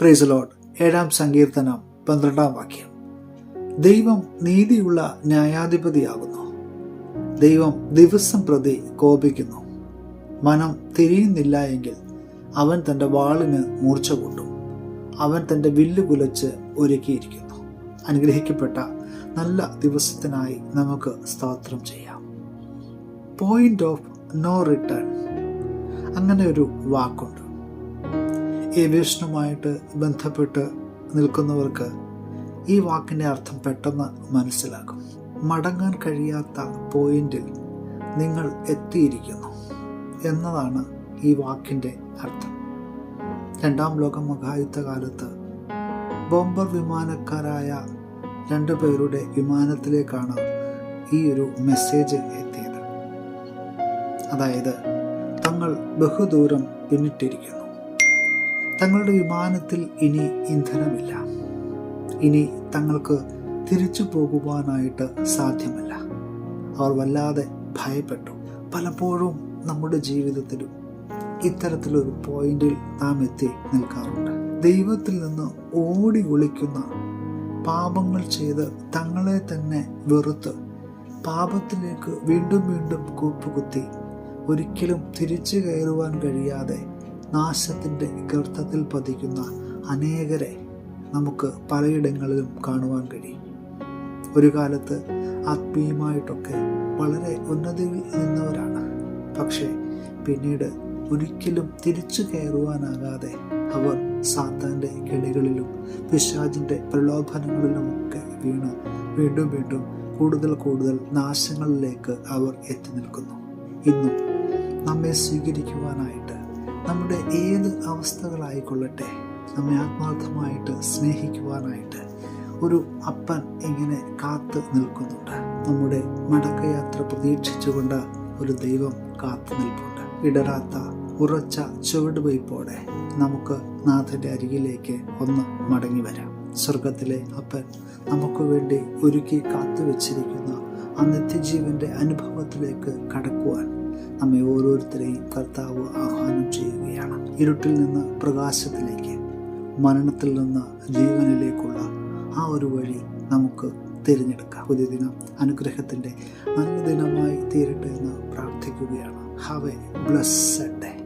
Price load ഏഴാം സങ്കീർത്തനം പന്ത്രണ്ടാം വാക്യം. ദൈവം നീതിയുള്ള ന്യായാധിപതിയാകുന്നു. ദൈവം ദിവസം പ്രതി കോപിക്കുന്നു. മനം തിരിയുന്നില്ല എങ്കിൽ അവൻ തന്റെ വാളിന് മൂർച്ച കൂട്ടും അവൻ തന്റെ വില്ല് കുലച്ച് ഒരുക്കിയിരിക്കുന്നു. അനുഗ്രഹിക്കപ്പെട്ട നല്ല ദിവസത്തിനായി നമുക്ക് സ്തോത്രം ചെയ്യാം. പോയിന്റ് ഓഫ് നോ റിട്ടേൺ അങ്ങനെ ഒരു വാക്കുണ്ട്. ഏവിയേഷനുമായിട്ട് ബന്ധപ്പെട്ട് നിൽക്കുന്നവർക്ക് ഈ വാക്കിന്റെ അർത്ഥം പെട്ടെന്ന് മനസ്സിലാകും. മടങ്ങാൻ കഴിയാത്ത പോയിന്റിൽ നിങ്ങൾ എത്തിയിരിക്കുന്നു എന്നതാണ് ഈ വാക്കിന്റെ അർത്ഥം. രണ്ടാം ലോക മഹായുദ്ധ കാലത്ത് ബോംബർ വിമാനക്കാരായ രണ്ടു പേരുടെ വിമാനത്തിലേക്കാണ് ഈ ഒരു മെസ്സേജ് എത്തിയത്. അതായത് തങ്ങൾ ബഹുദൂരം പിന്നിട്ടിരിക്കുന്നു. തങ്ങളുടെ വിമാനത്തിൽ ഇനി ഇന്ധനമില്ല. ഇനി തങ്ങൾക്ക് തിരിച്ചു പോകുവാനായിട്ട് സാധ്യമല്ല. അവർ വല്ലാതെ ഭയപ്പെട്ടു. പലപ്പോഴും നമ്മുടെ ജീവിതത്തിലും ഇത്തരത്തിലൊരു പോയിന്റിൽ നാം എത്തി നിൽക്കാറുണ്ട്. ദൈവത്തിൽ നിന്ന് ഓടി ഒളിക്കുന്ന പാപങ്ങൾ ചെയ്ത് തങ്ങളെ തന്നെ വെറുത്ത് പാപത്തിലേക്ക് വീണ്ടും വീണ്ടും കൂപ്പുകുത്തി ഒരിക്കലും തിരിച്ചു കയറുവാൻ കഴിയാതെ നാശത്തിന്റെ ഗർത്തത്തിൽ പതിക്കുന്ന അനേകരെ നമുക്ക് പലയിടങ്ങളിലും കാണുവാൻ കഴിയും. ഒരു കാലത്ത് ആത്മീയമായിട്ടൊക്കെ വളരെ ഉന്നതിയിൽ നിന്നവരാണ്. പക്ഷേ പിന്നീട് ഒരിക്കലും തിരിച്ചു കയറുവാനാകാതെ അവർ സാത്താന്റെ കെണികളിലും പിശാജിന്റെ പ്രലോഭനങ്ങളിലുമൊക്കെ വീണ് വീണ്ടും വീണ്ടും കൂടുതൽ കൂടുതൽ നാശങ്ങളിലേക്ക് അവർ എത്തി നിൽക്കുന്നു. ഇന്നും നമ്മെ സ്വീകരിക്കുവാനായിട്ട് നമ്മുടെ ഏത് അവസ്ഥകളായിക്കൊള്ളട്ടെ നമ്മെ ആത്മാർത്ഥമായിട്ട് സ്നേഹിക്കുവാനായിട്ട് ഒരു അപ്പൻ ഇങ്ങനെ കാത്തു നിൽക്കുന്നുണ്ട്. നമ്മുടെ മടക്കയാത്ര പ്രതീക്ഷിച്ചുകൊണ്ട് ഒരു ദൈവം കാത്തു നിൽപ്പുണ്ട്. ഇടരാത്ത ഉറച്ച ചുവടുവയ്പോടെ നമുക്ക് നാഥന്റെ അരികിലേക്ക് ഒന്ന് മടങ്ങി വരാം. സ്വർഗത്തിലെ അപ്പൻ നമുക്ക് വേണ്ടി ഒരുക്കി കാത്തു വച്ചിരിക്കുന്ന ആ നിത്യജീവന്റെ അനുഭവത്തിലേക്ക് കടക്കുവാൻ നമ്മെ ഓരോരുത്തരെയും കർത്താവ് ആഹ്വാനം ചെയ്യുകയാണ്. ഇരുട്ടിൽ നിന്ന് പ്രകാശത്തിലേക്ക് മരണത്തിൽ നിന്ന് ജീവനിലേക്കുള്ള ആ ഒരു വഴി നമുക്ക് തിരഞ്ഞെടുക്കാം. പുതിയ ദിനം അനുഗ്രഹത്തിന്റെ നല്ല ദിനമായി തീരട്ടെ എന്ന് പ്രാർത്ഥിക്കുകയാണ്. Have A blessed day